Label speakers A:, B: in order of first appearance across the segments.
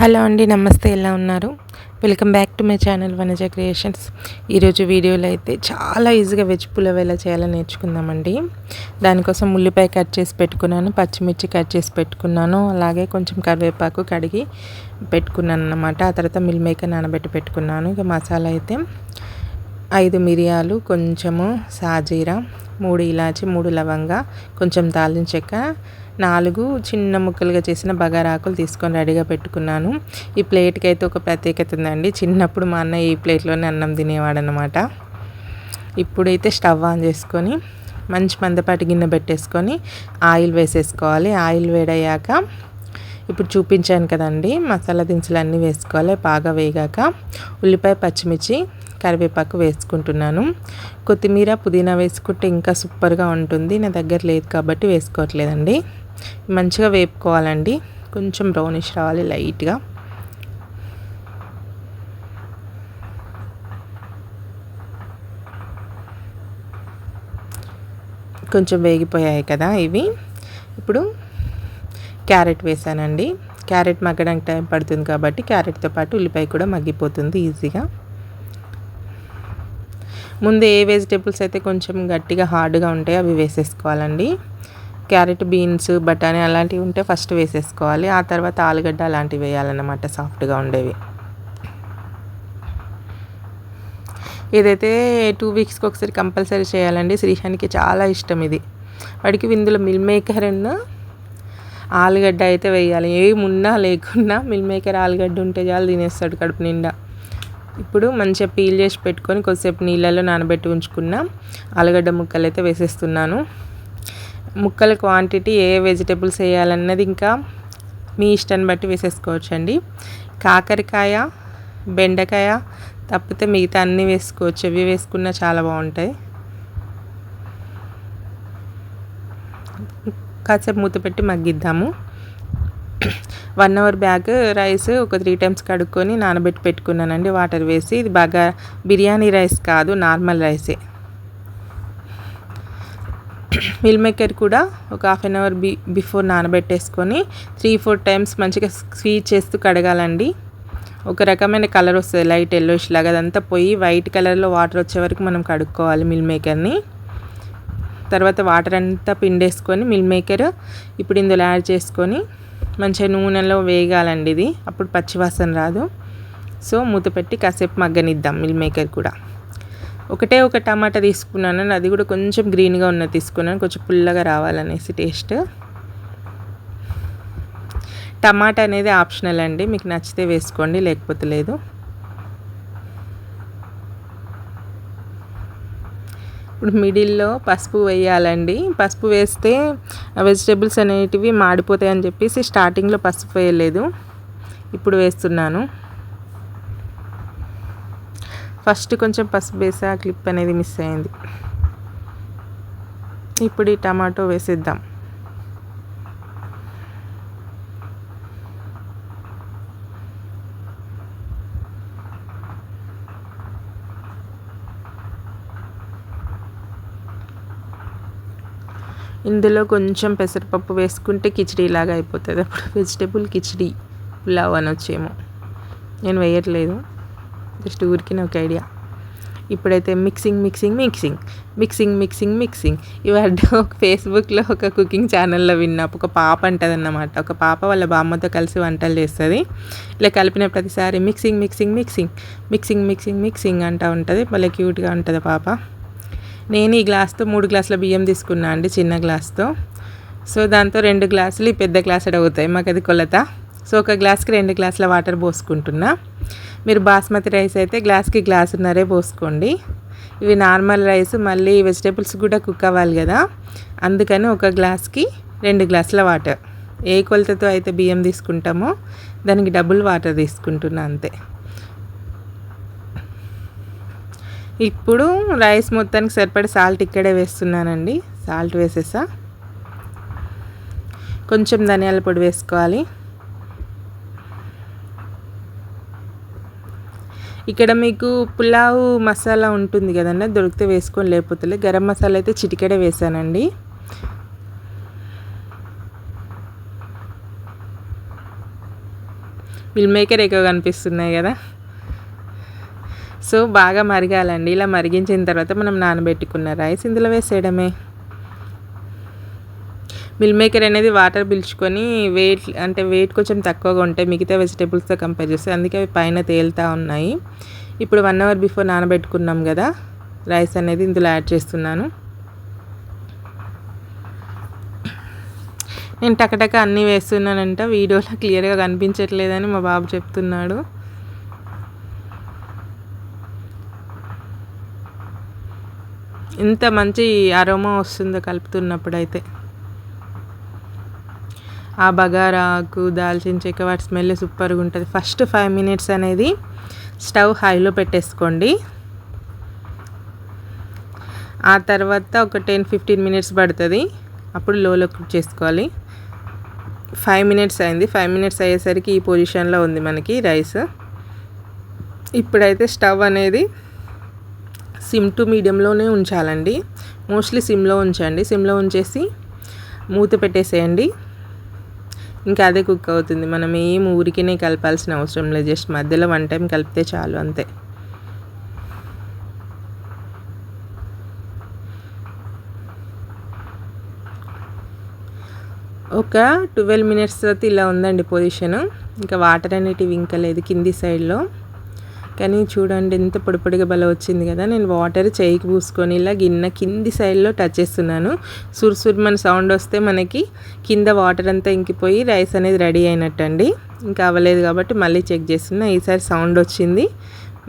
A: Hello అండి నమస్తే. ఎలా ఉన్నారు? Welcome back to my channel Vanaja creations. ఈరోజు వీడియోలో అయితే చాలా ఈజీగా వెజ్ పులావ్ ఎలా చేయాలో నేర్చుకుందామండి. దానికోసం ఉల్లిపాయ కట్ చేసి పెట్టుకున్నాను పచ్చిమిర్చి కట్ చేసి పెట్టుకున్నాను అలాగే కొంచెం కరివేపాకు కడిగి పెట్టుకున్నాను అనమాట ఆ తర్వాత మిల్ మేకర్ నానబెట్టి పెట్టుకున్నాను. ఇక మసాలా అయితే ఐదు మిరియాలు కొంచెము సాజీరా మూడు ఇలాచి మూడు లవంగా కొంచెం దాల్చిన చెక్క నాలుగు చిన్న ముక్కలుగా చేసిన బగారాకులు తీసుకొని రెడీగా పెట్టుకున్నాను. ఈ ప్లేట్కి అయితే ఒక ప్రత్యేకత ఉందండి. చిన్నప్పుడు మా అన్న ఈ ప్లేట్లోనే అన్నం తినేవాడనమాట ఇప్పుడైతే స్టవ్ ఆన్ చేసుకొని మంచి మందపాటి గిన్నె పెట్టేసుకొని ఆయిల్ వేసేసుకోవాలి. ఆయిల్ వేడయ్యాక ఇప్పుడు చూపించాను కదండి మసాలా దినుసులు అన్నీ వేసుకోవాలి. బాగా వేగాక ఉల్లిపాయ పచ్చిమిర్చి కరివేపాకు వేసుకుంటున్నాను. కొత్తిమీర పుదీనా వేసుకుంటే ఇంకా సూపర్గా ఉంటుంది. నా దగ్గర లేదు కాబట్టి వేసుకోవట్లేదండి. మంచిగా వేపుకోవాలండి. కొంచెం బ్రౌనిష్ రావాలి లైట్గా. కొంచెం వేగిపోయాయి కదా ఇవి. ఇప్పుడు క్యారెట్ వేసానండి. క్యారెట్ మగ్గడానికి టైం పడుతుంది కాబట్టి క్యారెట్తో పాటు ఉల్లిపాయ కూడా మగ్గిపోతుంది ఈజీగా. ముందు ఏ వెజిటేబుల్స్ అయితే కొంచెం గట్టిగా హార్డ్గా ఉంటాయో అవి వేసేసుకోవాలండి. క్యారెట్ బీన్స్ బఠానీ అలాంటివి ఉంటే ఫస్ట్ వేసేసుకోవాలి. ఆ తర్వాత ఆలుగడ్డ అలాంటివి వేయాలన్నమాట సాఫ్ట్గా ఉండేవి. ఇదైతే టూ వీక్స్కి ఒకసారి కంపల్సరీ చేయాలండి శ్రీహానికి చాలా ఇష్టం ఇది. వాడికి ఇందులో మిల్ మేకర్ అండ్ ఆలుగడ్డ అయితే వేయాలి. ఏమున్నా లేకున్నా మిల్ మేకర్ ఆలుగడ్డ ఉంటే చాలు తినేస్తాడు కడుపు నిండా. ఇప్పుడు మంచిగా పీల్ చేసి పెట్టుకొని కొద్దిసేపు నీళ్ళలో నానబెట్టి ఉంచుకున్న ఆలుగడ్డ ముక్కలు అయితే వేసేస్తున్నాను. ముక్కల క్వాంటిటీ ఏ వెజిటేబుల్స్ వేయాలన్నది ఇంకా మీ ఇష్టాన్ని బట్టి వేసేసుకోవచ్చండి. కాకరకాయ బెండకాయ తప్పితే మిగతా అన్నీ వేసుకోవచ్చు. అవి వేసుకున్నా చాలా బాగుంటాయి. కాసేపు మూత పెట్టి మగ్గిద్దాము. వన్ అవర్ బ్యాగ్ రైస్ ఒక త్రీ టైమ్స్ కడుక్కొని నానబెట్టి పెట్టుకున్నానండి. వాటర్ వేసి ఇది బాగా బిర్యానీ రైస్ కాదు నార్మల్ రైసే. మిల్ మేకర్ కూడా ఒక హాఫ్ అన్ అవర్ బి బిఫోర్ నానబెట్టేసుకొని త్రీ ఫోర్ టైమ్స్ మంచిగా స్వీట్ చేస్తూ కడగాలండి. ఒక రకమైన కలర్ వస్తుంది లైట్ ఎల్లోష్ లాగా. అదంతా పోయి వైట్ కలర్లో వాటర్ వచ్చే వరకు మనం కడుక్కోవాలి మిల్ మేకర్ని. తర్వాత వాటర్ అంతా పిండేసుకొని మిల్ మేకర్ ఇప్పుడు ఇందులో యాడ్ చేసుకొని మంచిగా నూనెలో వేగాలండి ఇది. అప్పుడు పచ్చివాసన రాదు. సో మూత పెట్టి కాసేపు మగ్గనిద్దాం మిల్ మేకర్ కూడా. ఒకటే ఒక టమాటా తీసుకున్నాను అది కూడా కొంచెం గ్రీన్గా ఉన్నది తీసుకున్నాను. కొంచెం పుల్లగా రావాలనేసి టేస్ట్. టమాటా అనేది ఆప్షనల్ అండి. మీకు నచ్చితే వేసుకోండి లేకపోతే లేదు. ఇప్పుడు మిడిల్లో పసుపు వేయాలండి. పసుపు వేస్తే వెజిటేబుల్స్ అనేటివి మాడిపోతాయని చెప్పేసి స్టార్టింగ్లో పసుపు వేయలేదు. ఇప్పుడు వేస్తున్నాను. ఫస్ట్ కొంచెం పసుపు వేసి ఆ క్లిప్ అనేది మిస్ అయింది. ఇప్పుడు ఈ టమాటో వేసేద్దాం. ఇందులో కొంచెం పెసరపప్పు వేసుకుంటే కిచిడీలాగా అయిపోతుంది. అప్పుడు వెజిటేబుల్ కిచిడీ పులావ్ అనొచ్చేమో. నేను వేయట్లేదు. జస్ట్ ఊరికినే ఒక ఐడియా. ఇప్పుడైతే mixing mixing mixing. Mixing mixing mixing. ఇవన్నీ ఒక ఫేస్బుక్లో ఒక కుకింగ్ ఛానల్లో విన్నా. ఒక పాప అంటుంది అన్నమాట ఒక పాప వాళ్ళ బామ్మతో కలిసి వంటలు చేస్తుంది. ఇలా కలిపిన ప్రతిసారి mixing mixing mixing. Mixing mixing mixing అంటూ ఉంటుంది. మళ్ళీ క్యూట్గా ఉంటుంది పాప. నేను ఈ గ్లాస్తో మూడు గ్లాసుల బియ్యం తీసుకున్నా అండి చిన్న గ్లాస్తో. సో దాంతో రెండు గ్లాసులు ఈ పెద్ద గ్లాస్ అవుతాయి మాకు అది కొలత. సో ఒక గ్లాస్కి రెండు గ్లాసుల వాటర్ పోసుకుంటున్నా. మీరు బాస్మతి రైస్ అయితే గ్లాస్కి గ్లాసున్నరే పోసుకోండి. ఇవి నార్మల్ రైస్ మళ్ళీ వెజిటేబుల్స్ కూడా కుక్ అవ్వాలి కదా. అందుకని ఒక గ్లాస్కి రెండు గ్లాసుల వాటర్. ఏ కొలతతో అయితే బియ్యం తీసుకుంటామో దానికి డబుల్ వాటర్ తీసుకుంటున్నా అంతే. ఇప్పుడు రైస్ మొత్తానికి సరిపడే సాల్ట్ ఇక్కడే వేస్తున్నానండి. సాల్ట్ వేసేసా. కొంచెం ధనియాల పొడి వేసుకోవాలి. ఇక్కడ మీకు పులావ్ మసాలా ఉంటుంది కదండి దొరికితే వేసుకొని లేకపోతే గరం మసాలా అయితే చిటికెడ వేసానండి. మిల్ మేకర్ ఎక్కువ కనిపిస్తున్నాయి కదా. సో బాగా మరగాలండి. ఇలా మరిగించిన తర్వాత మనం నానబెట్టుకున్న రైస్ ఇందులో వేసేయడమే. మిల్ మేకర్ అనేది వాటర్ పిలుచుకొని వెయిట్ అంటే వెయిట్ కొంచెం తక్కువగా ఉంటాయి మిగతా వెజిటేబుల్స్తో కంపేర్ చేస్తే అందుకే అవి పైన తేలుతూ ఉన్నాయి. ఇప్పుడు వన్ అవర్ బిఫోర్ నానబెట్టుకున్నాం కదా రైస్ అనేది ఇందులో యాడ్ చేస్తున్నాను. నేను టకటక అన్నీ వేస్తున్నానంట వీడియోలో క్లియర్గా కనిపించట్లేదని మా బాబు చెప్తున్నాడు. ఇంత మంచి అరోమా వస్తుందో కలుపుతున్నప్పుడు ఆ ఆ బగారాకు దాల్చిన చెక్క వాటి స్మెల్ సూపర్గా ఉంటుంది. ఫస్ట్ ఫైవ్ మినిట్స్ అనేది స్టవ్ హైలో పెట్టేసుకోండి. ఆ తర్వాత ఒక టెన్ ఫిఫ్టీన్ మినిట్స్ పడుతుంది. అప్పుడు లోలో కుక్ చేసుకోవాలి. ఫైవ్ మినిట్స్ అయింది. ఫైవ్ మినిట్స్ అయ్యేసరికి ఈ పొజిషన్లో ఉంది మనకి రైస్. ఇప్పుడైతే స్టవ్ అనేది సిమ్ టు మీడియంలోనే ఉంచాలండి. మోస్ట్లీ సిమ్లో ఉంచండి. సిమ్లో ఉంచేసి మూత పెట్టేసేయండి. ఇంకా అదే కుక్ అవుతుంది. మనం ఏం ఊరికినే కలపాల్సిన అవసరం లేదు. జస్ట్ మధ్యలో వన్ టైం కలిపితే చాలు అంతే. ఒక ట్వెల్వ్ మినిట్స్ తర్వాత ఇలా ఉందండి పొజిషన్. ఇంకా వాటర్ అనేటివి ఇంకా లేదు కింది సైడ్లో కానీ చూడండి ఎంత పొడిపొడిగా బల వచ్చింది కదా. నేను వాటర్ చేయికి పూసుకొని ఇలా గిన్నె కింది సైడ్లో టచ్ చేస్తున్నాను. మన సౌండ్ వస్తే మనకి కింద వాటర్ అంతా ఇంకిపోయి రైస్ అనేది రెడీ అయినట్టు అండి ఇంకా అవ్వలేదు కాబట్టి మళ్ళీ చెక్ చేస్తున్నా. ఈసారి సౌండ్ వచ్చింది.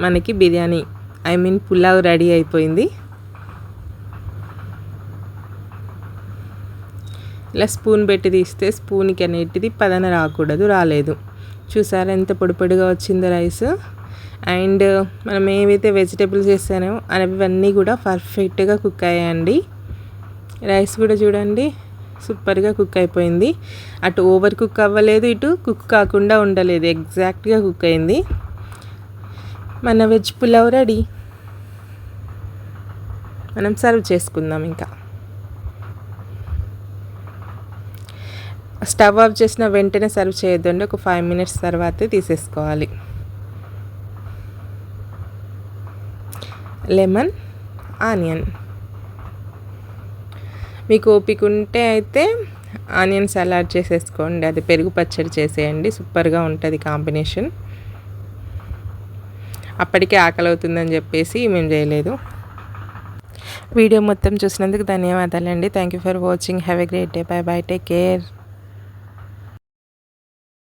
A: మనకి biryani I mean pulao ready అయిపోయింది. ఇలా స్పూన్ పెట్టి తీస్తే స్పూన్కి అనేటిది పదన రాకూడదు రాలేదు. చూసారా ఎంత పొడిపొడిగా వచ్చిందో రైస్ అండ్ మనం ఏవైతే వెజిటేబుల్స్ వేసానో అవన్నీ కూడా పర్ఫెక్ట్గా కుక్ అయ్యాయండి. రైస్ కూడా చూడండి సూపర్గా కుక్ అయిపోయింది. అటు ఓవర్ కుక్ అవ్వలేదు ఇటు కుక్ కాకుండా ఉండలేదు ఎగ్జాక్ట్గా కుక్ అయింది. మన వెజ్ పులావ్ రెడీ. మనం సర్వ్ చేసుకుందాం ఇంకా. స్టవ్ ఆఫ్ చేసిన వెంటనే సర్వ్ చేయొద్దండి ఒక ఫైవ్ మినిట్స్ తర్వాతే తీసేసుకోవాలి. Lemon onion. మీకు ఓపిక ఉంటే అయితే ఆనియన్ సలాడ్ చేసేసుకోండి. అది పెరుగు పచ్చడి చేసేయండి. సూపర్గా ఉంటుంది కాంబినేషన్. అప్పటికే ఆకలి అవుతుందని చెప్పేసి మేము చేయలేదు. వీడియో మొత్తం చూసినందుకు ధన్యవాదాలండి. Thank you for watching have a great day bye bye take care